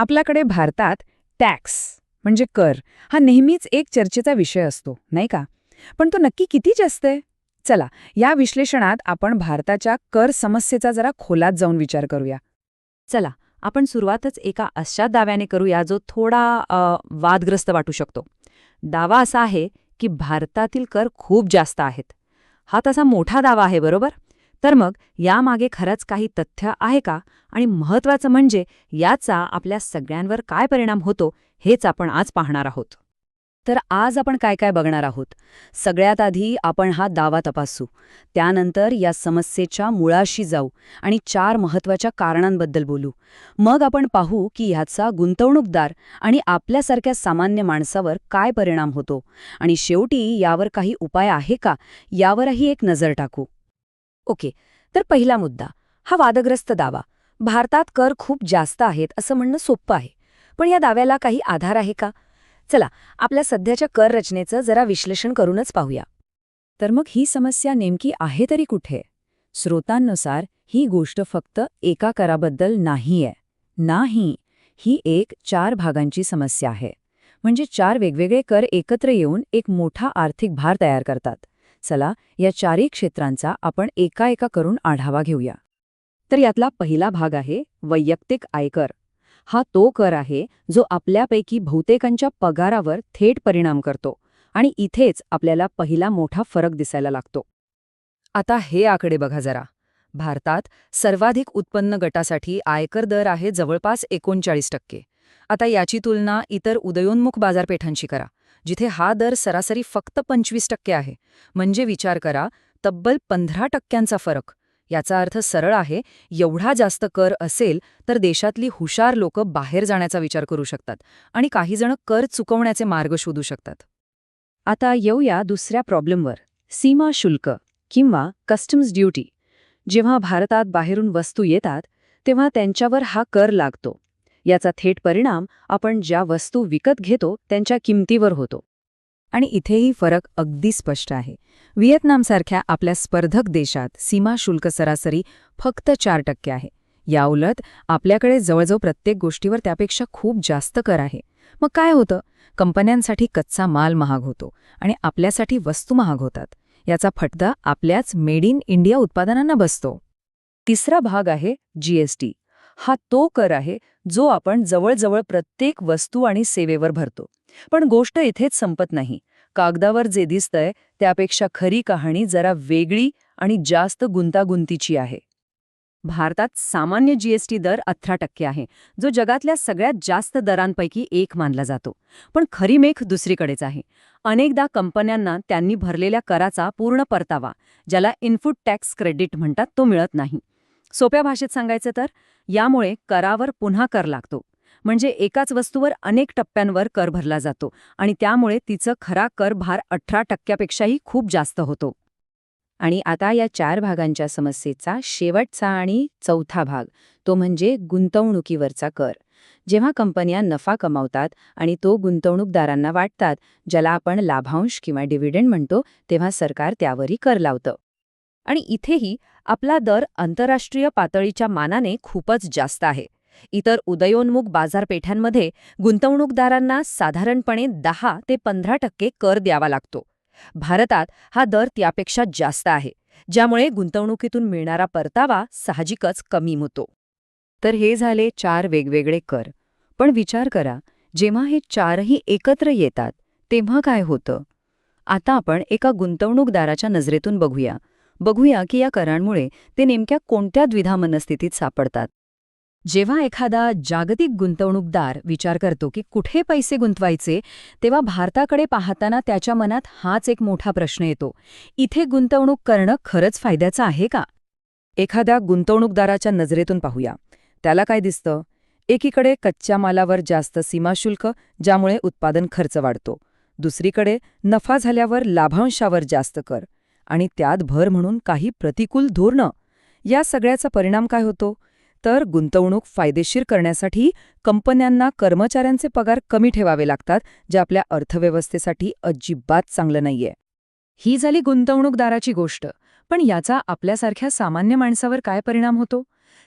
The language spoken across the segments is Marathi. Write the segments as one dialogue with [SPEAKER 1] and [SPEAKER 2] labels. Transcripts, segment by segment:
[SPEAKER 1] आपल्याकडे भारतात टॅक्स म्हणजे कर हा नेहमीच एक चर्चेचा विषय असतो नाही का? पण तो नक्की किती जास्त आहे? चला या विश्लेषणात आपण भारताच्या कर समस्येचा जरा खोलात जाऊन विचार करूया.
[SPEAKER 2] चला आपण सुरुवातच एका अशा दाव्याने करूया जो थोडा वादग्रस्त वाटू शकतो. दावा असा आहे की भारतातील कर खूप जास्त आहेत. हा तसा मोठा दावा आहे बरोबर? तर मग यामागे खरंच काही तथ्य आहे का? आणि महत्वाचं म्हणजे याचा आपल्या सगळ्यांवर काय परिणाम होतो हेच आपण आज पाहणार आहोत.
[SPEAKER 3] तर आज आपण काय काय बघणार आहोत? सगळ्यात आधी आपण हा दावा तपासू. त्यानंतर या समस्येच्या मुळाशी जाऊ आणि चार महत्त्वाच्या कारणांबद्दल बोलू. मग आपण पाहू की ह्याचा गुंतवणूकदार आणि आपल्यासारख्या सामान्य माणसावर काय परिणाम होतो. आणि शेवटी यावर काही उपाय आहे का? यावरही एक नजर टाकू. ओके तर पहिला मुद्दा हा वादग्रस्त दावा. भारतात कर खूप जास्त आहेत असं म्हणणं सोपं आहे. पण या दाव्याला काही आधार आहे का? चला आपल्या सध्याच्या कर रचनेचं जरा विश्लेषण करूनच पाहूया.
[SPEAKER 1] तर मग ही समस्या नेमकी आहे तरी कुठे? स्रोतांनुसार ही गोष्ट फक्त एका कराबद्दल नाहीये. नाही ही एक चार भागांची समस्या आहे. म्हणजे चार वेगवेगळे कर एकत्र येऊन एक मोठा आर्थिक भार तयार करतात. चला या चारही क्षेत्रांचा आपण एका एका करून आढावा घेऊया. तर यातला पहिला भाग आहे वैयक्तिक आयकर. हा तो कर आहे जो आपल्यापैकी बहुतेकांच्या पगारावर थेट परिणाम करतो आणि इथेच आपल्याला पहिला मोठा फरक दिसायला लागतो. आता हे आकडे बघा जरा. भारतात सर्वाधिक उत्पन्न गटासाठी आयकर दर आहे जवळपास एकोणचाळीस टक्के. आता याची तुलना इतर उदयोन्मुख बाजारपेठांशी करा. जिथे हा दर सरासरी फक्त पंचवीस टक्के आहे. म्हणजे विचार करा तब्बल पंधरा टक्क्यांचा फरक. याचा अर्थ सरळ आहे एवढा जास्त कर असेल तर देशातली हुशार लोकं बाहेर जाण्याचा विचार करू शकतात आणि काहीजण कर चुकवण्याचे मार्ग शोधू शकतात. आता येऊया दुसऱ्या प्रॉब्लेमवर. सीमा शुल्क किंवा कस्टम्स ड्युटी जेव्हा भारतात बाहेरून वस्तू येतात तेव्हा त्यांच्यावर हा कर लागतो. याचा थेट परिणाम आपण ज्या वस्तू विकत घेतो त्यांच्या किमतीवर होतो. आणि इथेही फरक अगदी स्पष्ट आहे. व्हिएतनामसारख्या आपल्या स्पर्धक देशात सीमा शुल्क सरासरी फक्त चार टक्के आहे. याउलट आपल्याकडे जवळजवळ प्रत्येक गोष्टीवर त्यापेक्षा खूप जास्त कर आहे. मग काय होतं? कंपन्यांसाठी कच्चा माल महाग होतो आणि आपल्यासाठी वस्तू महाग होतात. याचा फटका आपल्याच मेड इन इंडिया उत्पादनांना बसतो. तिसरा भाग आहे जीएसटी हा तो कर आहे जो आपण जवळजवळ प्रत्येक वस्तू आणि सेवेवर भरतो. पण गोष्ट इथेच संपत नाही. कागदावर जे दिसतंय त्यापेक्षा खरी कहाणी जरा वेगळी आणि जास्त गुंतागुंतीची आहे. भारतात सामान्य जीएसटी दर अठरा टक्के आहे जो जगातल्या सगळ्यात जास्त दरांपैकी एक मानला जातो. पण खरी मेख दुसरीकडेच आहे. अनेकदा कंपन्यांना त्यांनी भरलेल्या कराचा पूर्ण परतावा ज्याला इनपुट टॅक्स क्रेडिट म्हणतात तो मिळत नाही. सोप्या भाषेत सांगायचं तर यामुळे करावर पुन्हा कर लागतो. म्हणजे एकाच वस्तूवर अनेक टप्प्यांवर कर भरला जातो आणि त्यामुळे तिचं खरा कर भार अठरा टक्क्यापेक्षाही खूप जास्त होतो. आणि आता या चार भागांच्या समस्येचा शेवटचा आणि चौथा भाग तो म्हणजे गुंतवणुकीवरचा कर. जेव्हा कंपन्या नफा कमावतात आणि तो गुंतवणूकदारांना वाटतात ज्याला आपण लाभांश किंवा डिव्हिडंड म्हणतो तेव्हा सरकार त्यावरही कर लावतं. आणि इथेही आपला दर आंतरराष्ट्रीय पातळीच्या मानाने खूपच जास्त आहे. इतर उदयोन्मुख बाजारपेठांमध्ये गुंतवणूकदारांना साधारणपणे दहा ते पंधरा टक्के कर द्यावा लागतो. भारतात हा दर त्यापेक्षा जास्त आहे ज्यामुळे गुंतवणुकीतून मिळणारा परतावा साहजिकच कमी होतो. तर हे झाले चार वेगवेगळे कर. पण विचार करा जेव्हा हे चारही एकत्र येतात तेव्हा काय होतं? आता आपण एका गुंतवणूकदाराच्या नजरेतून बघूया. बघूया की या करांमुळे ते नेमक्या कोणत्या द्विधा मनस्थितीत सापडतात. जेव्हा एखादा जागतिक गुंतवणूकदार विचार करतो की कुठे पैसे गुंतवायचे तेव्हा भारताकडे पाहताना त्याच्या मनात हाच एक मोठा प्रश्न येतो. इथे गुंतवणूक करणं खरंच फायद्याचं आहे का? एखाद्या गुंतवणूकदाराच्या नजरेतून पाहूया. त्याला काय दिसतं? एकीकडे कच्च्या मालावर जास्त सीमाशुल्क ज्यामुळे उत्पादन खर्च वाढतो. दुसरीकडे नफा झाल्यावर लाभांशावर जास्त कर. आणि त्यात भर म्हणून काही प्रतिकूल धोरणं. या सगळ्याचा परिणाम काय होतो? तर गुंतवणूक फायदेशीर करण्यासाठी कंपन्यांना कर्मचाऱ्यांचे पगार कमी ठेवावे लागतात जे आपल्या अर्थव्यवस्थेसाठी अजिबात चांगलं नाहीये. ही झाली गुंतवणूकदाराची गोष्ट. पण याचा आपल्यासारख्या सामान्य माणसावर काय परिणाम होतो?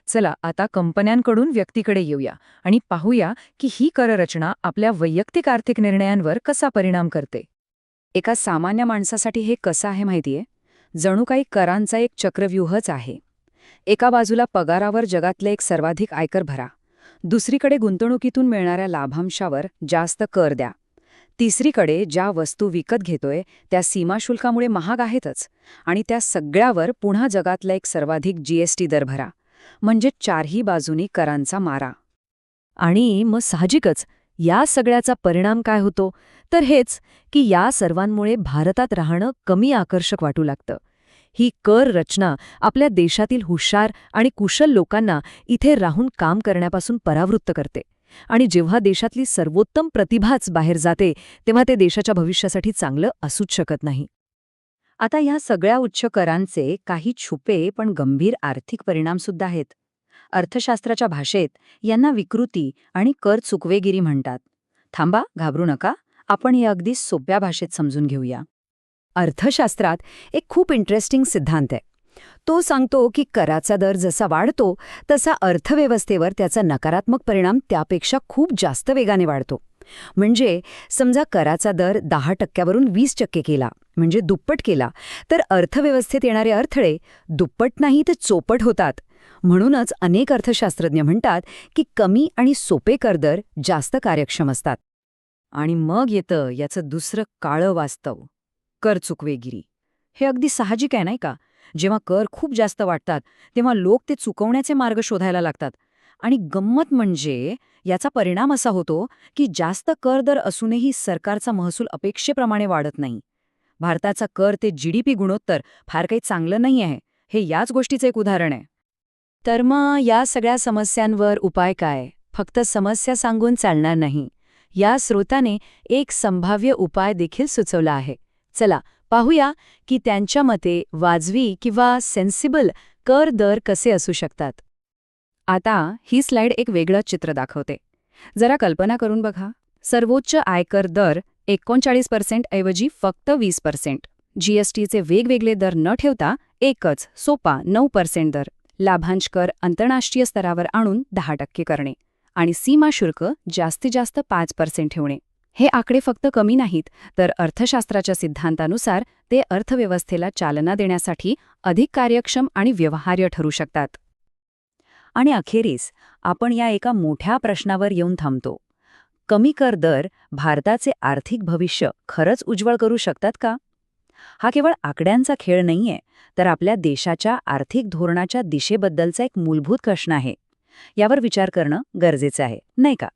[SPEAKER 1] चला आता कंपन्यांकडून व्यक्तीकडे येऊया आणि पाहूया की ही कररचना आपल्या वैयक्तिक आर्थिक निर्णयांवर कसा परिणाम करते.
[SPEAKER 3] एका सामान्य माणसासाठी हे कसं आहे माहितीये? जणू काही करांचा एक चक्रव्यूहच आहे. एका बाजूला पगारावर जगातले एक सर्वाधिक आयकर भरा. दुसरीकडे गुंतवणुकीतून मिळणाऱ्या लाभांशावर जास्त कर द्या. तिसरीकडे ज्या वस्तू विकत घेतोय त्या सीमाशुल्कामुळे महाग आहेतच आणि त्या सगळ्यावर पुन्हा जगातला एक सर्वाधिक जीएसटी दर भरा. म्हणजे चारही बाजूनी करांचा मारा.
[SPEAKER 2] आणि मग साहजिकच या सगळ्याचा परिणाम काय होतो? तर हेच की या सर्वांमुळे भारतात राहणं कमी आकर्षक वाटू लागतं. ही कर रचना आपल्या देशातील हुशार आणि कुशल लोकांना इथे राहून काम करण्यापासून परावृत्त करते. आणि जेव्हा देशातली सर्वोत्तम प्रतिभाच बाहेर जाते तेव्हा ते देशाच्या भविष्यासाठी चांगलं असूच शकत नाही.
[SPEAKER 3] आता ह्या सगळ्या उच्च करांचे काही छुपे पण गंभीर आर्थिक परिणामसुद्धा आहेत. अर्थशास्त्राच्या भाषेत यांना विकृती आणि कर चुकवेगिरी म्हणतात. थांबा घाबरू नका. आपण हे अगदी सोप्या भाषेत समजून घेऊया. अर्थशास्त्रात एक खूप इंटरेस्टिंग सिद्धांत आहे. तो सांगतो की कराचा दर जसा वाढतो तसा अर्थव्यवस्थेवर त्याचा नकारात्मक परिणाम त्यापेक्षा खूप जास्त वेगाने वाढतो. म्हणजे समजा कराचा दर दहा टक्क्यावरून वीस टक्के केला म्हणजे दुप्पट केला तर अर्थव्यवस्थेत येणारे अडथळे दुप्पट नाही तर चोपट होतात. म्हणूनच अनेक अर्थशास्त्रज्ञ म्हणतात की कमी आणि सोपे करदर जास्त कार्यक्षम असतात. आणि मग येतं याचं दुसरं काळं वास्तव कर चुकवेगिरी. हे अगदी साहजिक आहे नाही का? जेव्हा कर खूप जास्त वाटतात तेव्हा लोक ते चुकवण्याचे मार्ग शोधायला लागतात. आणि गंमत म्हणजे याचा परिणाम असा होतो की जास्त कर दर असूनही सरकारचा महसूल अपेक्षेप्रमाणे वाढत नाही. भारताचा कर ते जीडीपी गुणोत्तर फार काही चांगलं नाही आहे. हे याच गोष्टीचं एक उदाहरण आहे. तर मग या सगळ्या समस्यांवर उपाय काय? फक्त समस्या सांगून चालणार नाही. या स्रोताने एक संभाव्य उपाय देखील सुचवला आहे. चला पाहूया की त्यांच्या मते वाजवी किंवा सेन्सिबल कर दर कसे असू शकतात. आता ही स्लाइड एक वेगळं चित्र दाखवते. जरा कल्पना करून बघा. सर्वोच्च आयकर दर एकोणचाळीस पर्सेंट ऐवजी फक्त वीस पर्सेंट. जीएसटीचे वेगवेगळे दर न ठेवता एकच सोपा नऊ पर्सेंट दर. लाभांश कर आंतरराष्ट्रीय स्तरावर आणून दहा टक्के करणे आणि सीमा शुल्क जास्तीत जास्त पाच पर्सेंट ठेवणे. हे आकडे फक्त कमी नाहीत तर अर्थशास्त्राच्या सिद्धांतानुसार ते अर्थव्यवस्थेला चालना देण्यासाठी अधिक कार्यक्षम आणि व्यवहार्य ठरू शकतात. आणि अखेरीस आपण या एका मोठ्या प्रश्नावर येऊन थांबतो. कमी कर दर भारताचे आर्थिक भविष्य खरंच उज्ज्वल करू शकतात का? हा केवळ आकड्यांचा खेळ नाहीये तर आपल्या देशाच्या आर्थिक धोरणाच्या दिशेबद्दलचा एक मूलभूत प्रश्न आहे. यावर विचार करणं गरजेचं आहे नाही का?